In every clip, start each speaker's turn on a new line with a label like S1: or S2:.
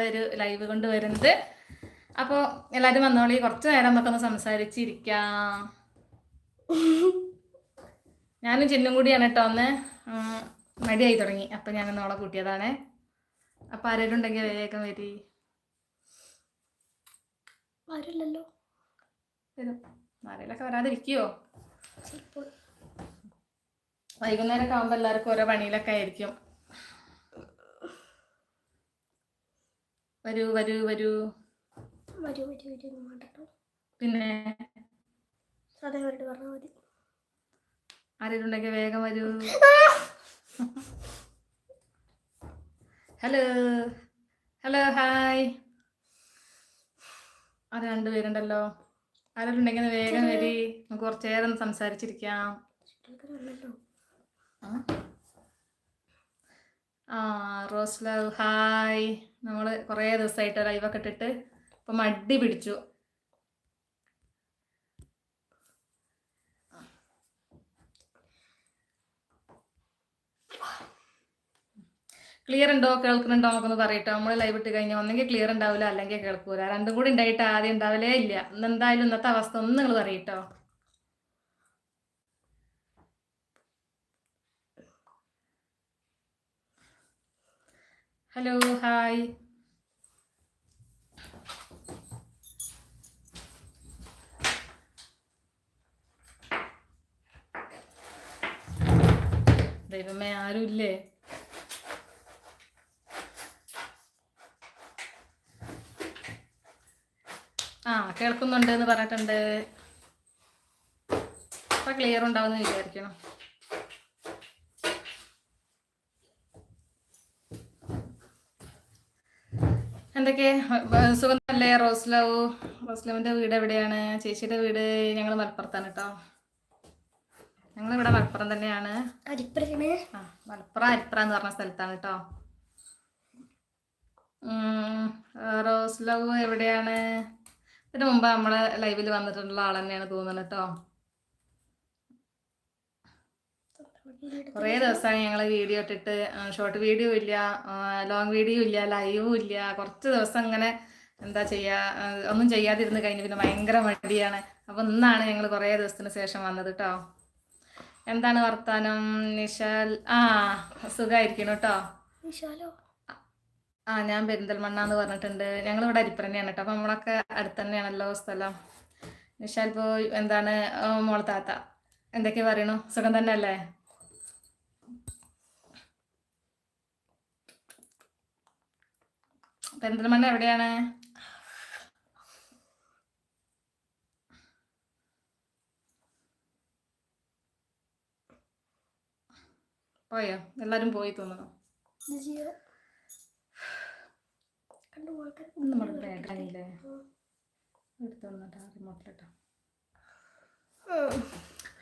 S1: ഒരു ലൈവ് കൊണ്ട് വരുന്നത്. അപ്പോൾ എല്ലാവരും വന്നോളി. കുറച്ച് നേരം നമുക്കൊന്ന് സംസാരിച്ചിരിക്കാം. ഞാനും ചിന്നും കൂടിയാണ് കേട്ടോ ഒന്ന്. മടിയായി തുടങ്ങി. അപ്പം ഞാൻ നോളെ കൂട്ടിയതാണേ. അപ്പം ആരെങ്കിലും ഉണ്ടെങ്കിൽ വേഗം വരി.
S2: ആരില്ലല്ലോ.
S1: വരും. ആരെങ്കിലൊക്കെ വരാതിരിക്കുവോ?
S2: ചിലപ്പോൾ.
S1: വൈകുന്നേരം ഒക്കെ ആകുമ്പോൾ എല്ലാവർക്കും ഓരോ പണിയിലൊക്കെ ആയിരിക്കും. വരൂ വരൂ വരൂ.
S2: വരൂ വരൂ വരൂ എന്ന്
S1: പിന്നെ?
S2: അതേവരോട് പറഞ്ഞാൽ മതി.
S1: ആരെങ്കിലും വേഗം വരൂ. Hello hello hi. അത് രണ്ടുപേരുണ്ടല്ലോ ആരെങ്കിലും വേഗം വരി. നമുക്ക് കുറച്ച് നേരം സംസാരിച്ചിരിക്കാം. ആ? ആ റോസ് ലവ് ഹായ്. നമ്മൾ കുറേ ദിവസമായിട്ട് ലൈവൊക്കെ ഇട്ടിട്ട് ഇപ്പം മടി പിടിച്ചു. ക്ലിയർ ഉണ്ടോ കേൾക്കുന്നുണ്ടോ? നമുക്കൊന്ന് പറയട്ടെ. നമ്മൾ ലൈവ് ഇട്ട് കഴിഞ്ഞാൽ ഒന്നെങ്കിൽ ക്ലിയർ ഉണ്ടാവില്ല അല്ലെങ്കിൽ കേൾക്കൂല. രണ്ടും കൂടി ഉണ്ടായിട്ട് ആദ്യം ഉണ്ടാവില്ലേ ഇല്ല. ഇന്ന് എന്തായാലും ഇന്നത്തെ അവസ്ഥ ഒന്ന് നിങ്ങൾ പറയട്ടോ. ഹലോ ഹായ് ദൈവമേ ആരുമില്ലേ? ആ കേൾക്കുന്നുണ്ട് എന്ന് പറഞ്ഞിട്ടുണ്ട്. അപ്പൊ ക്ലിയർ ഉണ്ടാവുന്ന വിചാരിക്കണം. എന്തൊക്കെ? സുഖമല്ലേ? റോസ്ലവ് റോസ്ലവിന്റെ വീട് എവിടെയാണ്? ചേച്ചിയുടെ വീട് ഞങ്ങൾ മലപ്പുറത്താണ് കേട്ടോ. ഞങ്ങളിവിടെ മലപ്പുറം തന്നെയാണ്. ആ മലപ്പുറം അരിപ്പുറ എന്ന് പറഞ്ഞ സ്ഥലത്താണ് കേട്ടോ. റോസ്ലവ് എവിടെയാണ്? ഇതിനു മുമ്പ് നമ്മളെ ലൈവിൽ വന്നിട്ടുള്ള ആൾ തന്നെയാണ് തോന്നുന്നത് കേട്ടോ. കുറേ ദിവസമായി ഞങ്ങൾ വീഡിയോ ഇട്ടിട്ട് ഷോർട്ട് വീഡിയോ ഇല്ല ലോങ് വീഡിയോ ഇല്ല ലൈവും ഇല്ല. കുറച്ച് ദിവസം ഇങ്ങനെ എന്താ ചെയ്യാ ഒന്നും ചെയ്യാതിരുന്ന് കഴിഞ്ഞ് പിന്നെ ഭയങ്കര മടിയാണ്. അപ്പോൾ ഇന്നാണ് ഞങ്ങൾ കുറേ ദിവസത്തിന് ശേഷം വന്നത് കേട്ടോ എന്താണ് വർത്താനം നിഷാൽ? ആ സുഖമായിരിക്കണം കേട്ടോ ആ ഞാൻ പെരിന്തൽമണ്ണ എന്ന് പറഞ്ഞിട്ടുണ്ട്. ഞങ്ങൾ ഇവിടെ തന്നെയാണ് കേട്ടോ അപ്പം നമ്മളൊക്കെ അടുത്ത് തന്നെയാണല്ലോ സ്ഥലം. നിഷാൽ ഇപ്പോൾ എന്താണ് മോൾ താത്ത എന്തൊക്കെ പറയണു? സുഖം തന്നെ അല്ലേ പെരിന്തൽമണ്ണ എവിടെയാണ്? പോയോ? എല്ലാരും പോയി തോന്നുന്നു. റിമോട്ടിലിട്ടോ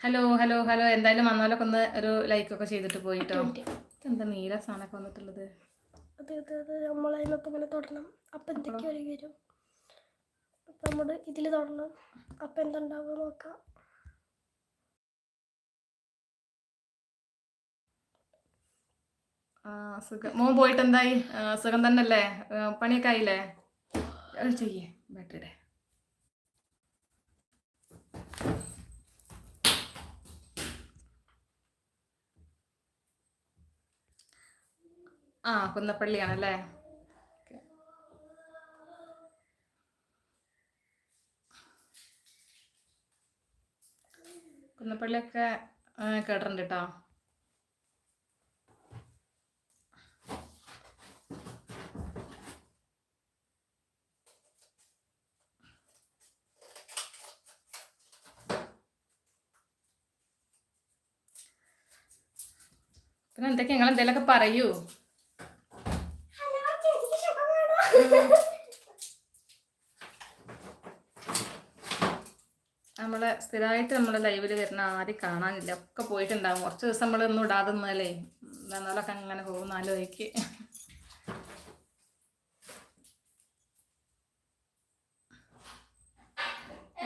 S1: ഹലോ ഹലോ ഹലോ. എന്തായാലും വന്നാലൊക്കെ ഒന്ന് ഒരു ലൈക്കൊക്കെ ചെയ്തിട്ട് പോയിട്ടോ. എന്താ നീല സാധനമൊക്കെ വന്നിട്ടുള്ളത്?
S2: അത് ഇത് ഇത് നമ്മളതിനൊപ്പം ഇങ്ങനെ തൊടണം. അപ്പം എന്തൊക്കെ ഒരു വരും? അപ്പം നമ്മൾ ഇതിൽ തൊടണം. അപ്പം എന്തുണ്ടാവുക നോക്കാം.
S1: സുഖം. മോൻ പോയിട്ട് എന്തായി? സുഖം തന്നെയല്ലേ ആ, പണിയൊക്കെ ആയില്ലേ? അത് ചെയ്യേ. ബാറ്ററിയുടെ. ആ കുന്നപ്പള്ളിയാണല്ലേ. കുന്നപ്പള്ളിയൊക്കെ കേട്ടിട്ടുണ്ട് കേട്ടോ പിന്നെ എന്തൊക്കെ നിങ്ങൾ എന്തെങ്കിലുമൊക്കെ പറയൂ. നമ്മളെ സ്ഥിരമായിട്ട് നമ്മളെ ലൈവിൽ വരുന്ന ആരും കാണാനില്ല. ഒക്കെ പോയിട്ടുണ്ടാവും. കുറച്ച് ദിവസം നമ്മളൊന്നും ഇടാതെ നിന്നാലേ എന്നാലൊക്കെ അങ്ങനെ പോകും. ആലോചിക്ക്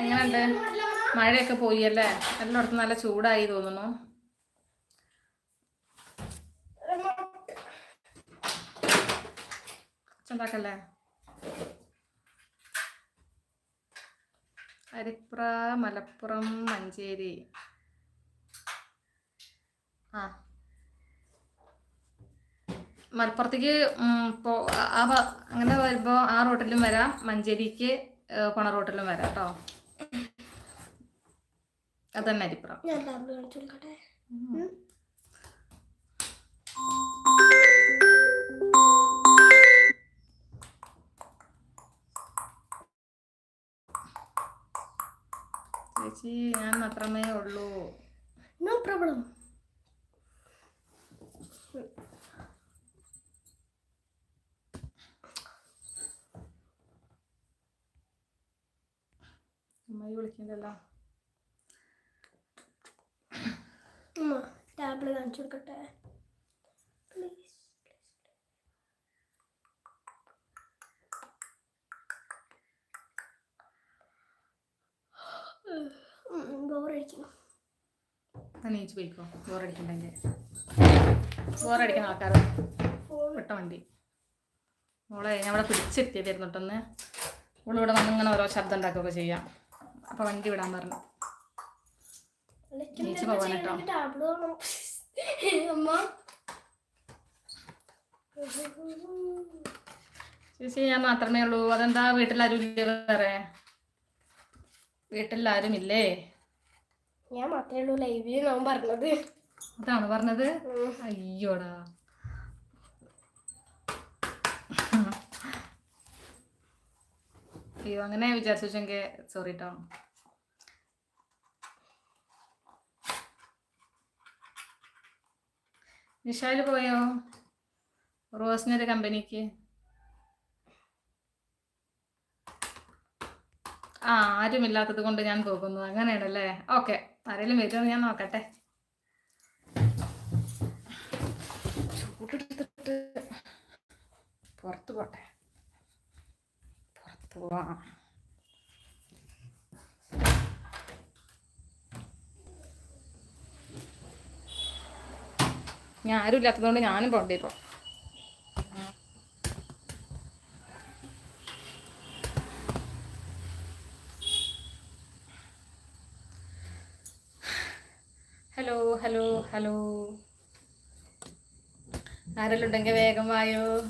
S1: എങ്ങനെയുണ്ട്? മഴയൊക്കെ പോയി അല്ലേ? എല്ലായിടത്തും നല്ല ചൂടായി തോന്നുന്നു. ഉണ്ടാക്കല്ലേ അരിപ്ര മലപ്പുറം മഞ്ചേരി. ആ. മലപ്പുറത്തേക്ക് ആ- അങ്ങനെ വരുമ്പോൾ ആ റോട്ടിലും വരാം. മഞ്ചേരിക്ക് പണ റോട്ടിലും റൂട്ടിലും വരാം കേട്ടോ അതന്നെ അരിപ്പുറം. ചേച്ചി ഞാൻ മാത്രമേ ഉള്ളൂ.
S2: No problem.
S1: അമ്മായി
S2: വിളിക്കണ്ടല്ലോ. ടാബ്ലറ്റ് കാണിച്ചു കൊടുക്കട്ടെ. ബോറടിക്കുന്നു.
S1: നീച്ച് പോയിക്കോ. ബോറടിക്കണ്ടെങ്കിൽ ബോറടിക്കുന്ന ആൾക്കാർ
S2: ഫോൺ
S1: വിട്ട വണ്ടി. മോളെ ഞാൻ ഇവിടെ പിടിച്ചിരുത്തിയതായിരുന്നു കേട്ടൊന്ന് ഇവിടെ വന്ന് ഇങ്ങനെ ഓരോ ശബ്ദം ഉണ്ടാക്കുകയൊക്കെ ചെയ്യാം. അപ്പോൾ വണ്ടി വിടാൻ പറഞ്ഞു. നീച്ച് ചേച്ചി ഞാൻ മാത്രമേ ഉള്ളൂ. അതെന്താ വീട്ടിലാരും ഇല്ലേ വേറെ? വീട്ടിലാരും ഇല്ലേ
S2: ഞാൻ മാത്രമേ ഉള്ളൂ ലൈവിൽ ഞാൻ പറഞ്ഞത്.
S1: അതാണ് പറഞ്ഞത്? അയ്യോടാ. അയ്യോ അങ്ങനെ വിചാരിച്ചെങ്കിൽ സോറി കേട്ടോ നിഷാൽ പോയോ? റോസിനൊരു കമ്പനിക്ക് ആ ആരുമില്ലാത്തത് കൊണ്ട് ഞാൻ പോകുന്നു അങ്ങനെയാണല്ലേ? ഓക്കെ. ആരെങ്കിലും വരുമെന്ന് ഞാൻ നോക്കട്ടെ. ചൂടെടുത്തിട്ട് പുറത്ത് പോട്ടെ. പുറത്ത് പോവാം. ഞാൻ ആരും ഇല്ലാത്തതുകൊണ്ട് ഞാനും പോണ്ടിപ്പോ ഹലോ ഹലോ ഹലോ. ആരെല്ലാം ഉണ്ടെങ്കിൽ വേഗം വായോ.